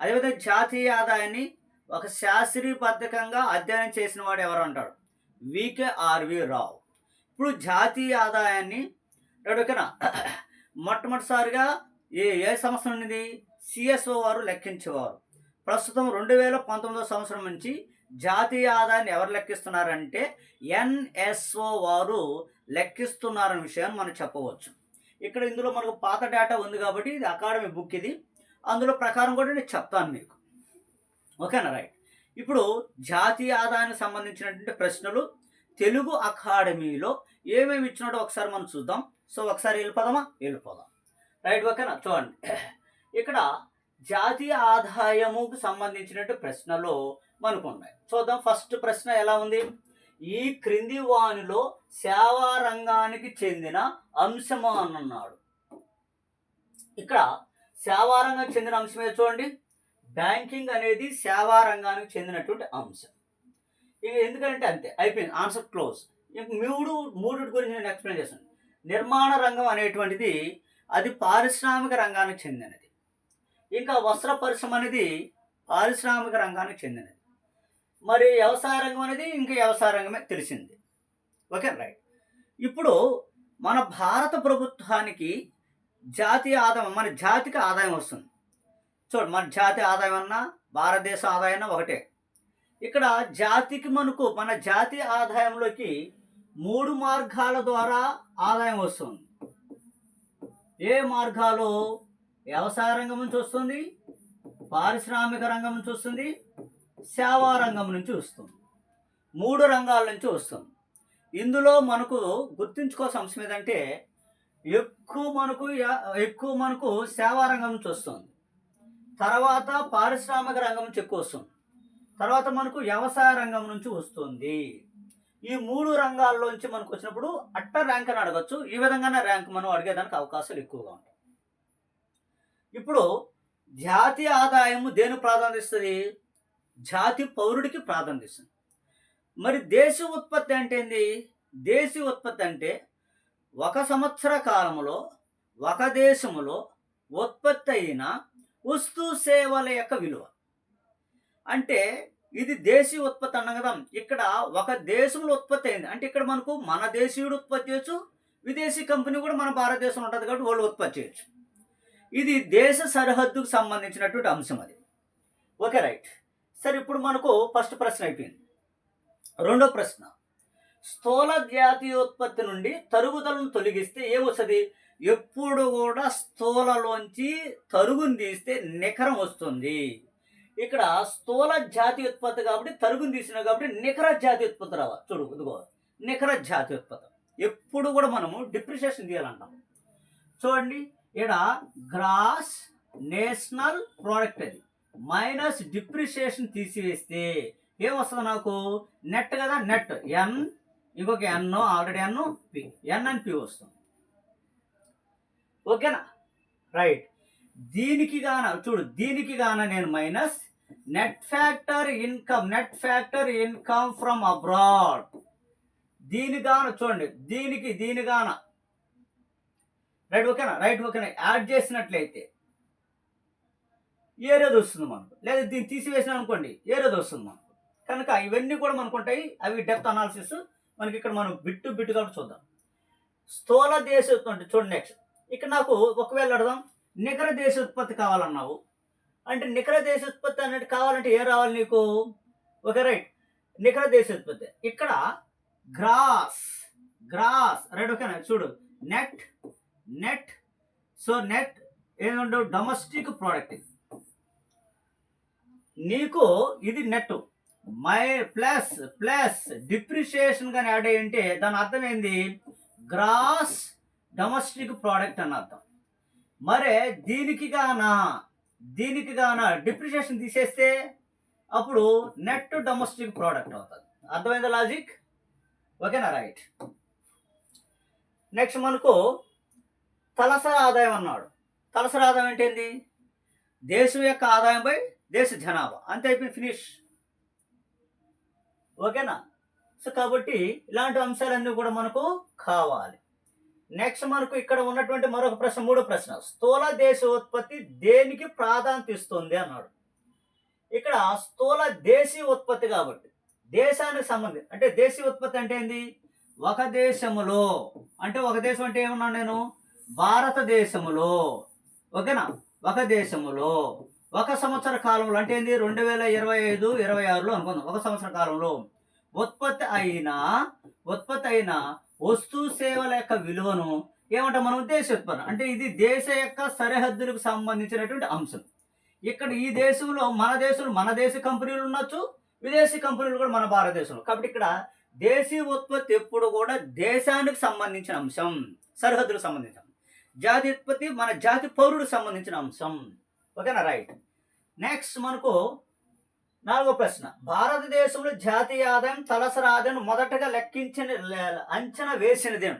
అదేవిధంగా జాతీయ ఆదాయాన్ని ఒక శాస్త్రీయ పద్ధకంగా అధ్యయనం చేసిన వాడు ఎవరు అంటాడు? VK RV Rao. ఇప్పుడు జాతీయ ఆదాయాన్ని ఓకేనా మొట్టమొదటిసారిగా ఏ ఏ సంవత్సరం అనేది సిఎస్ఓ వారు లెక్కించేవారు? ప్రస్తుతం రెండు వేల పంతొమ్మిదో సంవత్సరం నుంచి జాతీయ ఆదాయాన్ని ఎవరు లెక్కిస్తున్నారంటే ఎన్ఎస్ఓ వారు లెక్కిస్తున్నారనే విషయాన్ని మనం చెప్పవచ్చు. ఇక్కడ ఇందులో మనకు పాత డేటా ఉంది కాబట్టి ఇది అకాడమీ బుక్ ఇది. అందులో ప్రకారం కూడా నేను చెప్తాను మీకు. ఓకేనా? రైట్. ఇప్పుడు జాతీయ ఆదాయానికి సంబంధించినటువంటి ప్రశ్నలు తెలుగు అకాడమీలో ఏమేమి ఇచ్చినాడో ఒకసారి మనం చూద్దాం. సో ఒకసారి వెళ్ళిపోదామా? వెళ్ళిపోదాం. రైట్ ఓకేనా? చూడండి. ఇక్కడ జాతీయ ఆదాయముకు సంబంధించినట్టు ప్రశ్నలు మనకు ఉన్నాయి చూద్దాం. ఫస్ట్ ప్రశ్న ఎలా ఉంది? ఈ క్రింది వానిలో సేవా రంగానికి చెందిన అంశము అని అన్నాడు. ఇక్కడ సేవారంగం చెందిన అంశం చూడండి. బ్యాంకింగ్ అనేది సేవా రంగానికి చెందినటువంటి అంశం. ఇక ఎందుకంటే అంతే అయిపోయింది. Answer close. ఇంక మూడు మూడు గురించి నేను ఎక్స్ప్లెయిన్ చేస్తాను. నిర్మాణ రంగం అనేటువంటిది అది పారిశ్రామిక రంగానికి చెందినది. ఇంకా వస్త్ర పరిశ్రమ అనేది పారిశ్రామిక రంగానికి చెందినది. మరి వ్యవసాయ రంగం అనేది ఇంకా వ్యవసాయ రంగమే తెలిసింది. Okay right. ఇప్పుడు మన భారత ప్రభుత్వానికి జాతీయ ఆదాయం మన జాతికి ఆదాయం వస్తుంది. చూడు మన జాతి ఆదాయం అన్నా భారతదేశ ఆదాయం అన్నా ఒకటే. ఇక్కడ జాతికి మనకు మన జాతీయ ఆదాయంలోకి మూడు మార్గాల ద్వారా ఆదాయం వస్తుంది. ఏ మార్గాలు? వ్యవసాయ రంగం నుంచి వస్తుంది పారిశ్రామిక రంగం నుంచి వస్తుంది సేవా రంగం నుంచి వస్తుంది. మూడు రంగాల నుంచి వస్తుంది. ఇందులో మనకు గుర్తుంచుకోవాల్సిన అంశం ఏదంటే ఎక్కువ మనకు ఎక్కువ మనకు సేవా రంగం నుంచి వస్తుంది. తర్వాత పారిశ్రామిక రంగం నుంచి ఎక్కువ వస్తుంది. తర్వాత మనకు వ్యవసాయ రంగం నుంచి వస్తుంది. ఈ మూడు రంగాల్లోంచి మనకు వచ్చినప్పుడు అట్ట ర్యాంక్ అని అడగచ్చు. ఈ విధంగానే ర్యాంక్ మనం అడిగేదానికి అవకాశాలు ఎక్కువగా ఉంటాయి. ఇప్పుడు జాతీయ ఆదాయము దేని ప్రాధాన్యత ఇస్తుంది? జాతి పౌరుడికి ప్రాధాన్యత ఇస్తుంది. మరి దేశ ఉత్పత్తి అంటే ఏంది? దేశీయ ఉత్పత్తి అంటే ఒక సంవత్సర కాలంలో ఒక దేశములో ఉత్పత్తి అయిన వస్తు సేవల యొక్క విలువ. అంటే ఇది దేశీయ ఉత్పత్తి అన్నాం కదా. ఇక్కడ ఒక దేశంలో ఉత్పత్తి అయింది. అంటే ఇక్కడ మనకు మన దేశీయుడు ఉత్పత్తి చేయొచ్చు విదేశీ కంపెనీ కూడా మన భారతదేశంలో ఉంటుంది కాబట్టి వాళ్ళు ఉత్పత్తి చేయొచ్చు. ఇది దేశ సరిహద్దుకు సంబంధించినటువంటి అంశం అది. Okay right. సరే ఇప్పుడు మనకు ఫస్ట్ ప్రశ్న అయిపోయింది. రెండో ప్రశ్న. స్థూల జాతీయోత్పత్తి నుండి తరుగుదలను తొలగిస్తే ఏమొస్తుంది? ఎప్పుడు కూడా స్థూలలోంచి తరుగుని తీస్తే నికరం వస్తుంది. ఇక్కడ స్థూల జాతి ఉత్పత్తి కాబట్టి తరుగుని తీసినా కాబట్టి నికర జాతి ఉత్పత్తి రావాలి. చూడు ఇదిగో నికర జాతి ఉత్పత్తి ఎప్పుడు కూడా మనము డిప్రిషియేషన్ తీయాలంటాం. చూడండి ఇక్కడ గ్రాస్ నేషనల్ ప్రోడక్ట్ అది. మైనస్ డిప్రిషియేషన్ తీసివేస్తే ఏమొస్తుంది నాకు? నెట్ కదా నెట్. ఎన్ ఇంకొక ఎన్ ఆల్రెడీ ఎన్ పి ఎన్ అని పి వస్తుంది. ఓకేనా రైట్ దీనికి గాన చూడు దీనికి గాన నేను minus net factor income net factor income from abroad దీని గాన చూడండి దీనికి దీని గాన. రైట్ ఓకేనా రైట్ ఓకేనా యాడ్ చేసినట్లయితే ఏరేది వస్తుంది మనకు. లేదా దీన్ని తీసివేసిన అనుకోండి ఏరేది వస్తుంది మనకు. కనుక ఇవన్నీ కూడా మనకు ఉంటాయి అవి డెప్త్ అనాలిసిస్ మనకి ఇక్కడ మనం బిట్టు బిట్టు కాబట్టి చూద్దాం. స్థూల దేశ ఉత్పత్తి చూడండి నెక్స్ట్ ఇక్కడ నాకు ఒకవేళ అడదాం నికర దేశ ఉత్పత్తి కావాలన్నావు. అంటే నికర దేశ ఉత్పత్తి అన్నట్టు కావాలంటే ఏ రావాలి నీకు? ఓకే రైట్ నికర దేశ ఉత్పత్తి. ఇక్కడ గ్రాస్ గ్రాస్ రైట్ ఓకేనా? చూడు. నెట్ నెట్ సో నెట్ ఏమంటావు డొమెస్టిక్ ప్రోడక్ట్ నీకు ఇది net my plus plus depreciation కానీ యాడ్ అయ్యింటే దాని అర్థం ఏంది? గ్రాస్ డొమెస్టిక్ ప్రోడక్ట్ అని అర్థం. మరే దీనికి గాన? దీనికి గాన డిప్రిషియేషన్ తీసేస్తే అప్పుడు నెట్ డొమెస్టిక్ ప్రోడక్ట్ అవుతుంది. అర్థమైందా లాజిక్ ఓకేనా? రైట్ నెక్స్ట్ మనకు తలసరి ఆదాయం అన్నాడు. తలసరి ఆదాయం అంటే దేశం యొక్క ఆదాయంపై దేశ జనాభా. అంతే అయిపోయింది ఫినిష్ ఓకేనా? సో కాబట్టి ఇలాంటి అంశాలన్నీ కూడా మనకు కావాలి. నెక్స్ట్ మనకు ఇక్కడ ఉన్నటువంటి మరొక ప్రశ్న మూడో ప్రశ్న. స్థూల దేశ ఉత్పత్తి దేనికి ప్రాధాన్యత ఇస్తుంది అన్నాడు. ఇక్కడ స్థూల దేశీయ ఉత్పత్తి కాబట్టి దేశానికి సంబంధించి అంటే దేశీయ ఉత్పత్తి అంటే ఏంది? ఒక దేశములో అంటే ఒక దేశం అంటే ఏమన్నా నేను? భారతదేశములో. ఓకేనా? ఒక దేశములో. ఒక సంవత్సర కాలంలో అంటే ఏంది? రెండు వేల ఇరవై ఐదు ఇరవై ఆరులో అనుకుందాం. ఒక సంవత్సర కాలంలో ఉత్పత్తి అయిన ఉత్పత్తి అయిన వస్తు సేవల యొక్క విలువను ఏమంటాం మనం? దేశ ఉత్పన్నం. అంటే ఇది దేశ యొక్క సరిహద్దులకు సంబంధించినటువంటి అంశం. ఇక్కడ ఈ దేశంలో మన దేశంలో మన దేశ కంపెనీలు ఉండొచ్చు విదేశీ కంపెనీలు కూడా మన భారతదేశంలో. కాబట్టి ఇక్కడ దేశీయ ఉత్పత్తి ఎప్పుడు కూడా దేశానికి సంబంధించిన అంశం సరిహద్దులకు సంబంధించిన జాతి ఉత్పత్తి మన జాతి పౌరుడికి సంబంధించిన అంశం. ఓకేనా? రైట్. నెక్స్ట్ మనకు నాలుగో ప్రశ్న. భారతదేశంలో జాతీయ ఆదాయం తలసరి ఆదాయం మొదటగా లెక్కించిన అంచనా వేసినది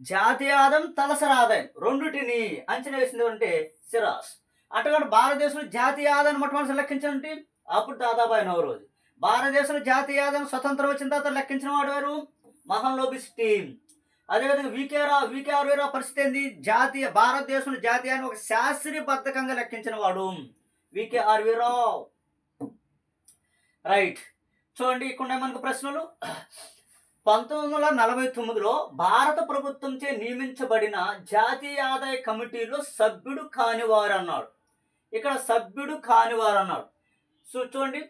జాతీయ ఆదాయం తలసరి ఆదాయం రెండుటిని అంచనా వేసింది అంటే సిరాస్ అటువంటి భారతదేశంలో జాతీయ ఆదాయం మొట్టమొదటి లెక్కించాలంటే అప్పుడు దాదాబాయి నవరోజు భారతదేశంలో జాతీయ ఆదాయం స్వతంత్రం వచ్చిన తర్వాత లెక్కించిన వాడు వారు మహన్లోబిస్ టీమ్ అదేవిధంగా వీకేరా వికేఆర్వీరా పరిస్థితి ఏంది? జాతీయ భారతదేశంలో జాతీయాన్ని ఒక శాస్త్రీయబద్ధకంగా లెక్కించిన వాడు వీకేఆర్వీరావు రైట్ చూడండి ఇక్కడ మనకు ప్రశ్నలు. పంతొమ్మిది వందల నలభై తొమ్మిదిలో భారత ప్రభుత్వంచే నియమించబడిన జాతీయ ఆదాయ కమిటీలో సభ్యుడు కానివారు అన్నాడు ఇక్కడ సభ్యుడు కానివారు అన్నాడు సో చూడండి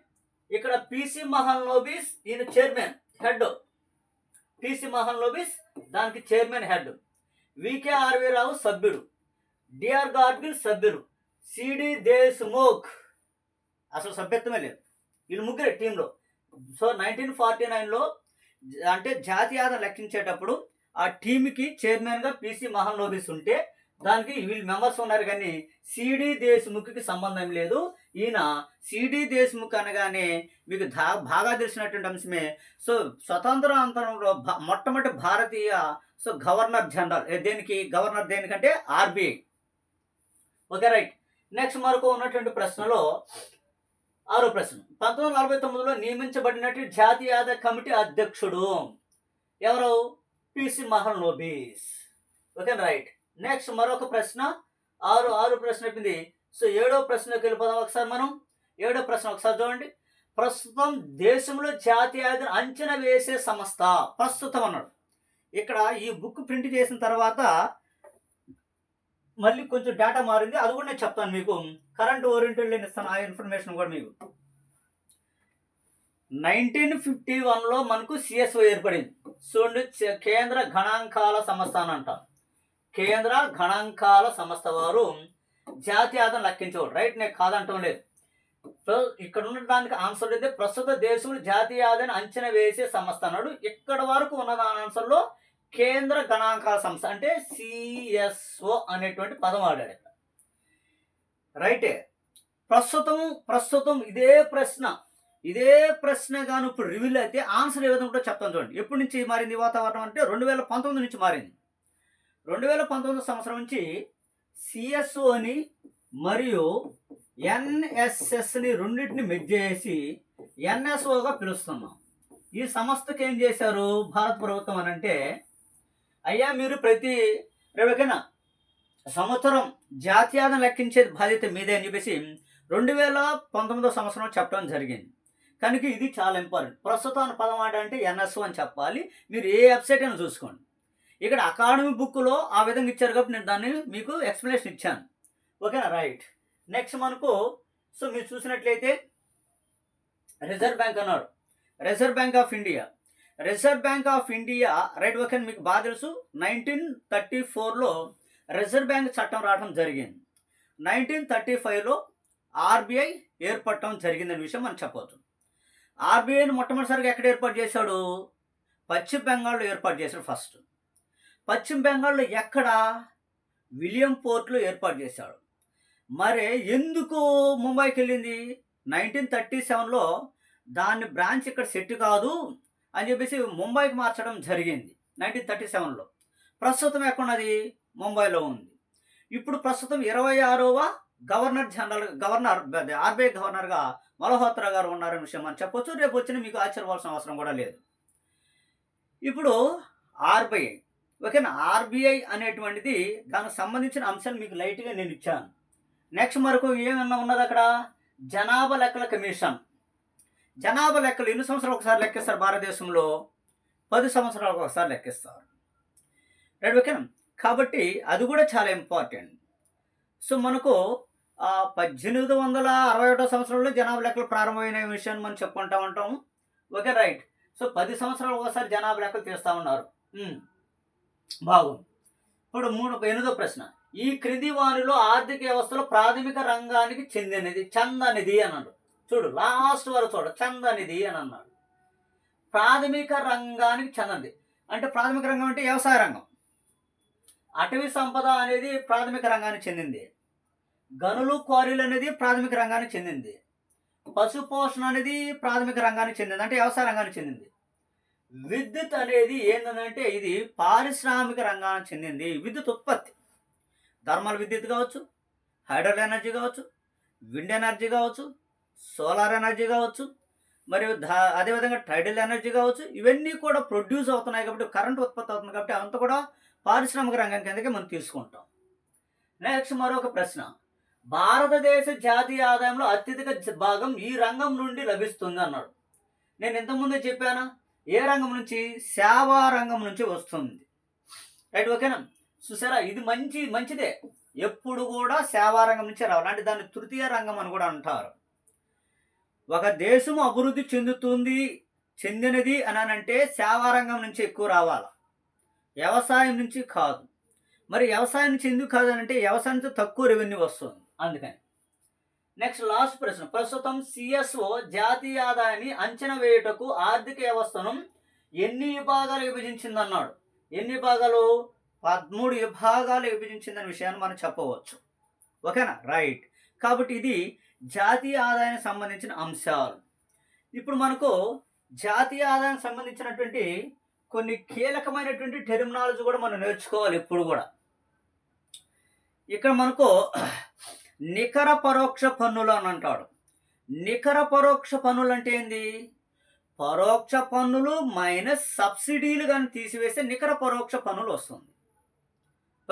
ఇక్కడ పిసి మహన్ లోబీస్ ఈయన chairman head. T C Mahalanobis దానికి chairman head. VK RV Rao సభ్యుడు. డిఆర్ గాడ్గిల్ సభ్యుడు. సిడి దేశ్ముఖ్. అసలు సభ్యత్వమే లేదు. వీళ్ళు ముగ్గురే టీంలో. సో నైన్టీన్ ఫార్టీ నైన్లో అంటే జాతీయ ఆదాయం లెక్కించేటప్పుడు ఆ టీంకి చైర్మన్గా పిసి మహన్ లోబీస్ ఉంటే దానికి వీళ్ళు మెంబర్స్ ఉన్నారు కానీ సిడి దేశ్ముఖ్కి సంబంధం లేదు. ఈయన సిడి దేశ్ముఖ్ అనగానే మీకు దా బాగా తెలిసినటువంటి అంశమే. సో స్వతంత్రాంతరంలో భా- మొట్టమొదటి భారతీయ సో గవర్నర్ జనరల్ దేనికి? గవర్నర్ దేనికంటే? ఆర్బీఐ. Okay right. నెక్స్ట్ మరొక ఉన్నటువంటి ప్రశ్నలో ఆరో ప్రశ్న. పంతొమ్మిది వందల నలభై తొమ్మిదిలో నియమించబడినట్టు జాతీయ ఆదాయ కమిటీ అధ్యక్షుడు ఎవరు? PC Mahalanobis okay right. Next మరొక ప్రశ్న. ఆరు ఆరు ప్రశ్న అయిపోయింది. సో ఏడో ప్రశ్నకి వెళ్ళిపోదాం ఒకసారి మనం. ఏడో ప్రశ్న ఒకసారి చూడండి. ప్రస్తుతం దేశంలో జాతీయాధిని అంచనా వేసే సంస్థ ప్రస్తుతం అన్నాడు. ఇక్కడ ఈ బుక్ ప్రింట్ చేసిన తర్వాత మళ్ళీ కొంచెం డేటా మారింది. అది కూడా నేను చెప్తాను మీకు. కరెంట్ ఓరియంటెడ్ నేను ఇస్తాను. ఆ ఇన్ఫర్మేషన్ కూడా మీకు. నైన్టీన్ ఫిఫ్టీ వన్లో మనకు సిఎస్ఓ ఏర్పడింది. చూడండి కేంద్ర గణాంకాల సంస్థ అని అంటాం కేంద్ర గణాంకాల సంస్థ వారు జాతీయ ఆదాయం లెక్కించేవాడు. రైట్ నేను కాదంటం లేదు. సో ఇక్కడ ఉన్న దానికి ఆన్సర్ అయితే ప్రస్తుత దేశంలో జాతీయ ఆదాయాన్ని అంచనా వేసే సంస్థ అన్నాడు. ఇక్కడ వరకు ఉన్న దాని ఆన్సర్లో కేంద్ర గణాంకాల సంస్థ అంటే సిఎస్ఓ అనేటువంటి పదం ఆడాడు ఇక్కడ రైటే ప్రస్తుతం ప్రస్తుతం ఇదే ప్రశ్న. ఇదే ప్రశ్న కానీ ఇప్పుడు రివీల్ అయితే ఆన్సర్ ఏ విధంగా ఉంటుందో చెప్తాను చూడండి. ఎప్పటి నుంచి మారింది వాతావరణం అంటే? రెండు వేల పంతొమ్మిది నుంచి మారింది. రెండు వేల పంతొమ్మిది సంవత్సరం నుంచి సిఎస్ఓని మరియు ఎన్ఎస్ఎస్ని రెండింటిని మెజ్ చేసి ఎన్ఎస్ఓగా పిలుస్తున్నాం. ఈ సంస్థకి ఏం చేశారు భారత ప్రభుత్వం అని అంటే అయ్యా మీరు ప్రతి రేపటికైనా సంవత్సరం జాతీయాదం లెక్కించే బాధ్యత మీదే అని చెప్పేసి రెండు వేల పంతొమ్మిదో సంవత్సరం చెప్పడం జరిగింది. కనుక ఇది చాలా ఇంపార్టెంట్. ప్రస్తుతం పదం అంటే ఎన్ఎస్ఓ అని చెప్పాలి. మీరు ఏ వెబ్సైట్ అయినా చూసుకోండి. ఇక్కడ అకాడమీ బుక్లో ఆ విధంగా ఇచ్చారు కాబట్టి నేను దాన్ని మీకు ఎక్స్ప్లెనేషన్ ఇచ్చాను. ఓకేనా రైట్. నెక్స్ట్ మనకు సో మీరు చూసినట్లయితే రిజర్వ్ బ్యాంక్ అన్నాడు. Reserve bank of India. Reserve bank of India right okay మీకు బాగా తెలుసు. నైన్టీన్ థర్టీ ఫోర్లో రిజర్వ్ బ్యాంక్ చట్టం రావడం జరిగింది. నైన్టీన్ థర్టీ ఫైవ్లో ఆర్బీఐ ఏర్పడటం జరిగిందనే విషయం మనం చెప్పవచ్చు ఆర్బీఐని మొట్టమొదటిసారిగా ఎక్కడ ఏర్పాటు చేశాడు? పశ్చిమ బెంగాల్లో ఏర్పాటు చేశాడు ఫస్ట్. పశ్చిమ బెంగాల్లో ఎక్కడ? విలియం పోర్ట్లో ఏర్పాటు చేశాడు. మరి ఎందుకు ముంబైకి వెళ్ళింది? నైన్టీన్ థర్టీ సెవెన్లో దాని బ్రాంచ్ ఇక్కడ సెట్ కాదు అని చెప్పేసి ముంబైకి మార్చడం జరిగింది నైన్టీన్ థర్టీ సెవెన్లో. ప్రస్తుతం ఎక్కడున్నది? ముంబైలో ఉంది. ఇప్పుడు ప్రస్తుతం ఇరవై ఆరవ గవర్నర్ జనరల్ గవర్నర్ ఆర్బీఐ గవర్నర్గా మల్హోత్రా గారు ఉన్నారనే విషయం మనం చెప్పొచ్చు. రేపు వచ్చిన మీకు ఆశ్చర్యపోవాల్సిన అవసరం కూడా లేదు. ఇప్పుడు ఆర్బీఐ ఓకేనా? ఆర్బీఐ అనేటువంటిది దానికి సంబంధించిన అంశాలు మీకు లైట్గా నేను ఇచ్చాను. నెక్స్ట్ మరొక ఏమన్నా ఉన్నది అక్కడ? జనాభా లెక్కల కమిషన్. జనాభా లెక్కలు ఎన్ని సంవత్సరాలు ఒకసారి లెక్కిస్తారు భారతదేశంలో? పది సంవత్సరాలకు ఒకసారి లెక్కిస్తారు. రైట్ ఓకేనా? కాబట్టి అది కూడా చాలా ఇంపార్టెంట్. సో మనకు పద్దెనిమిది వందల అరవై ఒకటో సంవత్సరంలో జనాభా లెక్కలు ప్రారంభమైన విషయాన్ని మనం చెప్పుకుంటా ఉంటాం. Okay right. సో పది సంవత్సరాలు ఒకసారి జనాభా లెక్కలు తీస్తూ ఉన్నారు. బాగుంది. ఇప్పుడు మూడు ఎనిమిదో ప్రశ్న. ఈ క్రింది వారిలో ఆర్థిక వ్యవస్థలో ప్రాథమిక రంగానికి చెందినది చందనిది అన్నాడు. చూడు లాస్ట్ వరకు చూడు చందనిధి అని అన్నాడు. ప్రాథమిక రంగానికి చెందినది అంటే ప్రాథమిక రంగం అంటే వ్యవసాయ రంగం. అటవీ సంపద అనేది ప్రాథమిక రంగానికి చెందింది. గనులు క్వారీలు అనేది ప్రాథమిక రంగానికి చెందింది. పశు పోషణ అనేది ప్రాథమిక రంగానికి చెందింది. అంటే వ్యవసాయ రంగానికి చెందింది. విద్యుత్ అనేది ఏంటంటే ఇది పారిశ్రామిక రంగానికి చెందింది. విద్యుత్ ఉత్పత్తి. థర్మల్ విద్యుత్ కావచ్చు హైడ్రల్ ఎనర్జీ కావచ్చు విండ్ ఎనర్జీ కావచ్చు సోలార్ ఎనర్జీ కావచ్చు మరియు ధా అదేవిధంగా టైడల్ ఎనర్జీ కావచ్చు ఇవన్నీ కూడా ప్రొడ్యూస్ అవుతున్నాయి కాబట్టి కరెంట్ ఉత్పత్తి అవుతుంది కాబట్టి అంత కూడా పారిశ్రామిక రంగం కిందకి మనం తీసుకుంటాం. నెక్స్ట్ మరొక ప్రశ్న. భారతదేశ జాతీయ ఆదాయంలో అత్యధిక జ- భాగం ఈ రంగం నుండి లభిస్తుంది అన్నాడు నేను ఇంతకుముందే చెప్పానా? ఏ రంగం నుంచి? సేవా రంగం నుంచి వస్తుంది. రైట్ ఓకేనా? చూసారా? ఇది మంచి మంచిదే. ఎప్పుడు కూడా సేవా రంగం నుంచి రావాలి. అంటే దాన్ని తృతీయ రంగం అని కూడా అంటారు. ఒక దేశం అభివృద్ధి చెందుతుంది చెందినది అని అంటే సేవా రంగం నుంచి ఎక్కువ రావాలి? వ్యవసాయం నుంచి కాదు. మరి వ్యవసాయం నుంచి ఎందుకు కాదు అని అంటే తక్కువ రెవెన్యూ వస్తుంది. అందుకని. నెక్స్ట్ లాస్ట్ ప్రశ్న. ప్రస్తుతం సిఎస్ఓ జాతీయ ఆదాయాన్ని అంచనా వేయుటకు ఆర్థిక వ్యవస్థను ఎన్ని విభాగాలు విభజించిందన్నాడు? ఎన్ని విభాగాలు? పదమూడు విభాగాలు విభజించిందనే విషయాన్ని మనం చెప్పవచ్చు. ఓకేనా? రైట్ కాబట్టి ఇది జాతీయ ఆదాయానికి సంబంధించిన అంశాలు. ఇప్పుడు మనకు జాతీయ ఆదాయానికి సంబంధించినటువంటి కొన్ని కీలకమైనటువంటి టెర్మినాలజీ కూడా మనం నేర్చుకోవాలి ఇప్పుడు కూడా. ఇక్కడ మనకు నికర పరోక్ష పన్నులు అని అంటాడు. నికర పరోక్ష పన్నులు అంటే ఏంది? పరోక్ష పన్నులు మైనస్ సబ్సిడీలు కానీ తీసివేస్తే నికర పరోక్ష పన్నులు వస్తుంది.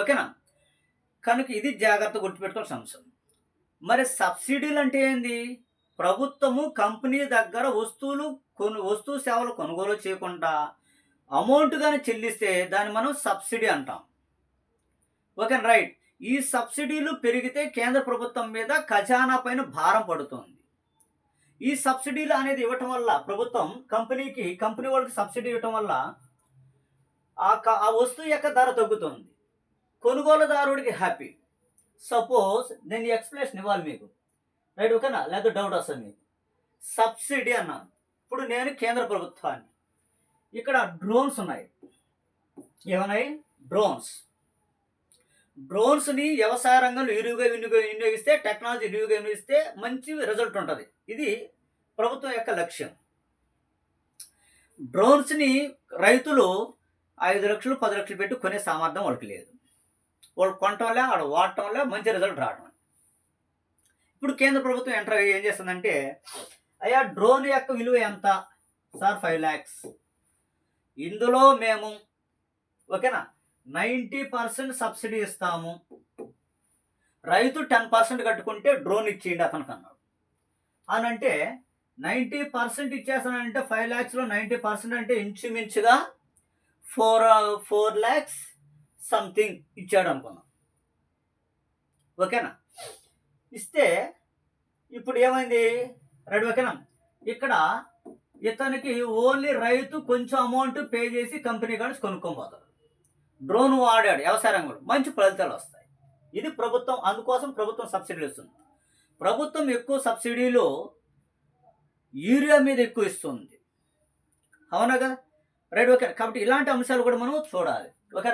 ఓకేనా? కనుక ఇది జాగ్రత్త గుర్తుపెట్టుకోవాల్సిన అంశం మరి సబ్సిడీలు అంటే ఏంది? ప్రభుత్వము కంపెనీ దగ్గర వస్తువులు కొను వస్తువు సేవలు కొనుగోలు చేయకుండా అమౌంట్ కానీ చెల్లిస్తే దాన్ని మనం సబ్సిడీ అంటాం. Okay right. ఈ సబ్సిడీలు పెరిగితే కేంద్ర ప్రభుత్వం మీద ఖజానా పైన భారం పడుతుంది. ఈ సబ్సిడీలు అనేది ఇవ్వటం వల్ల ప్రభుత్వం కంపెనీకి కంపెనీ వాళ్ళకి సబ్సిడీ ఇవ్వటం వల్ల ఆ ఆ వస్తువు యొక్క ధర తగ్గుతుంది. కొనుగోలుదారుడికి హ్యాపీ. సపోజ్ నేను ఎక్స్ప్లెనేషన్ ఇవ్వాలి మీకు. రైట్ ఓకేనా? లేదా డౌట్ వస్తుంది మీకు. సబ్సిడీ అన్నాను. ఇప్పుడు నేను కేంద్ర ప్రభుత్వాన్ని. ఇక్కడ డ్రోన్స్ ఉన్నాయి. ఏమన్నాయి? డ్రోన్స్. డ్రోన్స్ని వ్యవసాయ రంగంలో ఇరువుగా వినియోగ వినియోగిస్తే టెక్నాలజీ ఇరువుగా వినియోగిస్తే మంచి రిజల్ట్ ఉంటుంది. ఇది ప్రభుత్వం యొక్క లక్ష్యం. డ్రోన్స్ని రైతులు ఐదు లక్షలు పది లక్షలు పెట్టి కొనే సామర్థ్యం వాళ్ళకి లేదు. వాళ్ళు కొనటం వల్ల వాడు వాడటం వల్ల మంచి రిజల్ట్ రావడం ఇప్పుడు కేంద్ర ప్రభుత్వం ఎంటర్ అయ్యి ఏం చేస్తుందంటే అయ్యా డ్రోన్ యొక్క విలువ ఎంత? సార్ ఫైవ్ ల్యాక్స్ ఇందులో మేము ఓకేనా? నైంటీ పర్సెంట్ సబ్సిడీ ఇస్తాము. రైతు టెన్ పర్సెంట్ కట్టుకుంటే డ్రోన్ ఇచ్చేయండి అతనికి అన్నాడు అని అంటే నైంటీ పర్సెంట్ ఇచ్చేస్తానంటే ఫైవ్ ల్యాక్స్లో నైంటీ పర్సెంట్ అంటే ఇంచుమించుగా ఫోర్ ఫోర్ ల్యాక్స్ సంథింగ్ ఇచ్చాడు అనుకున్నాం. ఓకేనా? ఇస్తే ఇప్పుడు ఏమైంది? రెడ్ ఓకేనా? ఇక్కడ ఇతనికి ఓన్లీ రైతు కొంచెం అమౌంట్ పే చేసి కంపెనీ కానీ కొనుక్కోబోతాడు. డ్రోన్ వాడాడు వ్యవసాయ రంగంలో మంచి ఫలితాలు వస్తాయి. ఇది ప్రభుత్వం అందుకోసం ప్రభుత్వం సబ్సిడీలు ఇస్తుంది. ప్రభుత్వం ఎక్కువ సబ్సిడీలు యూరియా మీద ఎక్కువ ఇస్తుంది. అవునా కదా? Right okay. కాబట్టి ఇలాంటి అంశాలు కూడా మనం చూడాలి. ఓకే